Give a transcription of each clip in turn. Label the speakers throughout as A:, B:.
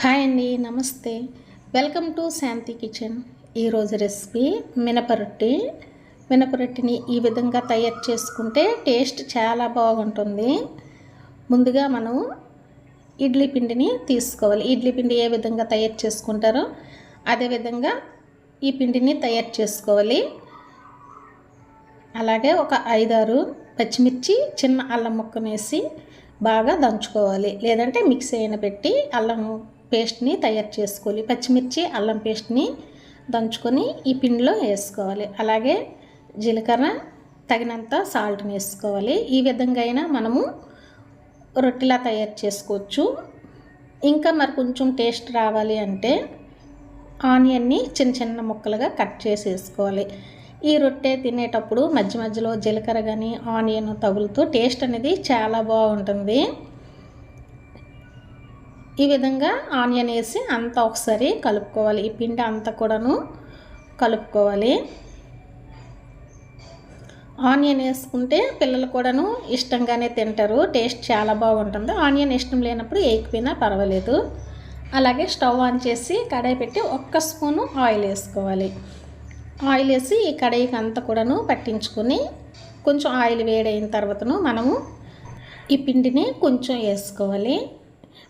A: Hi అండి నమస్తే. Welcome to Shanti kitchen. ఈరోజు రెసిపీ మినపరొట్టి మినపరొట్టిని ఈ విధంగా తయారు చేసుకుంటే టేస్ట్ చాలా బాగుంటుంది. ముందుగా మనం ఇడ్లీ పిండిని తీసుకోవాలి. ఇడ్లీ పిండి ఏ విధంగా తయారు చేసుకుంటారో అదే విధంగా ఈ పిండిని తయారు చేసుకోవాలి. అలాగే ఒక ఐదారు పచ్చిమిర్చి చిన్న అల్లం ముక్కనేసి బాగా దంచుకోవాలి. లేదంటే మిక్సీ అయిన పెట్టి అల్లం పేస్ట్ని తయారు చేసుకోవాలి. పచ్చిమిర్చి అల్లం పేస్ట్ని దంచుకొని ఈ పిండిలో వేసుకోవాలి. అలాగే జీలకర్ర తగినంత సాల్ట్ని వేసుకోవాలి. ఈ విధంగా అయినా మనము రొట్టెలా తయారు చేసుకోవచ్చు. ఇంకా మరి కొంచెం టేస్ట్ రావాలి అంటే ఆనియన్ని చిన్న చిన్న ముక్కలుగా కట్ చేసి వేసుకోవాలి. ఈ రొట్టె తినేటప్పుడు మధ్య మధ్యలో జీలకర్ర కానీ ఆనియన్ తగులుతూ టేస్ట్ అనేది చాలా బాగుంటుంది. ఈ విధంగా ఆనియన్ వేసి అంతా ఒకసారి కలుపుకోవాలి. ఈ పిండి అంతా కూడాను కలుపుకోవాలి. ఆనియన్ వేసుకుంటే పిల్లలు కూడాను ఇష్టంగానే తింటారు. టేస్ట్ చాలా బాగుంటుంది. ఆనియన్ ఇష్టం లేనప్పుడు వేయకపోయినా పర్వాలేదు. అలాగే స్టవ్ ఆన్ చేసి కడాయి పెట్టి ఒక్క స్పూను ఆయిల్ వేసుకోవాలి. ఆయిల్ వేసి ఈ కడాయికి అంతా కూడాను పట్టించుకొని కొంచెం ఆయిల్ వేడైన తర్వాతను మనము ఈ పిండిని కొంచెం వేసుకోవాలి.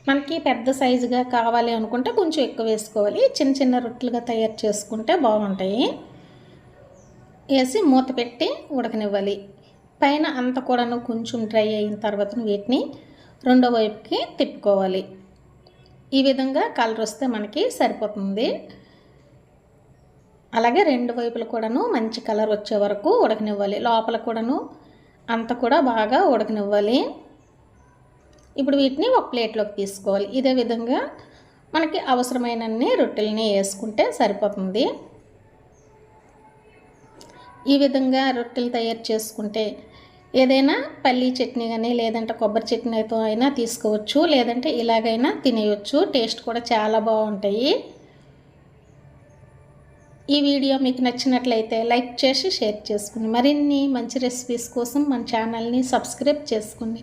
A: మనకి పెద్ద సైజుగా కావాలి అనుకుంటే కొంచెం ఎక్కువ వేసుకోవాలి. చిన్న చిన్న రొట్టెలుగా తయారు చేసుకుంటే బాగుంటాయి. వేసి మూత పెట్టి ఉడకనివ్వాలి. పైన అంత కూడాను కొంచెం డ్రై అయిన తర్వాత వీటిని రెండో వైపుకి తిప్పుకోవాలి. ఈ విధంగా కలర్ వస్తే మనకి సరిపోతుంది. అలాగే రెండు వైపులు కూడాను మంచి కలర్ వచ్చే వరకు ఉడకనివ్వాలి. లోపల కూడాను అంత కూడా బాగా ఉడకనివ్వాలి. ఇప్పుడు వీటిని ఒక ప్లేట్లోకి తీసుకోవాలి. ఇదే విధంగా మనకి అవసరమైనన్ని రొట్టెలని వేసుకుంటే సరిపోతుంది. ఈ విధంగా రొట్టెలు తయారు చేసుకుంటే ఏదైనా పల్లీ చట్నీ కానీ లేదంటే కొబ్బరి చట్నీతో అయినా తీసుకోవచ్చు లేదంటే ఇలాగైనా తినేయచ్చు. టేస్ట్ కూడా చాలా బాగుంటాయి. ఈ వీడియో మీకు నచ్చినట్లయితే లైక్ చేసి షేర్ చేసుకోండి మరిన్ని మంచి రెసిపీస్ కోసం మన ఛానల్ని సబ్స్క్రైబ్ చేసుకోండి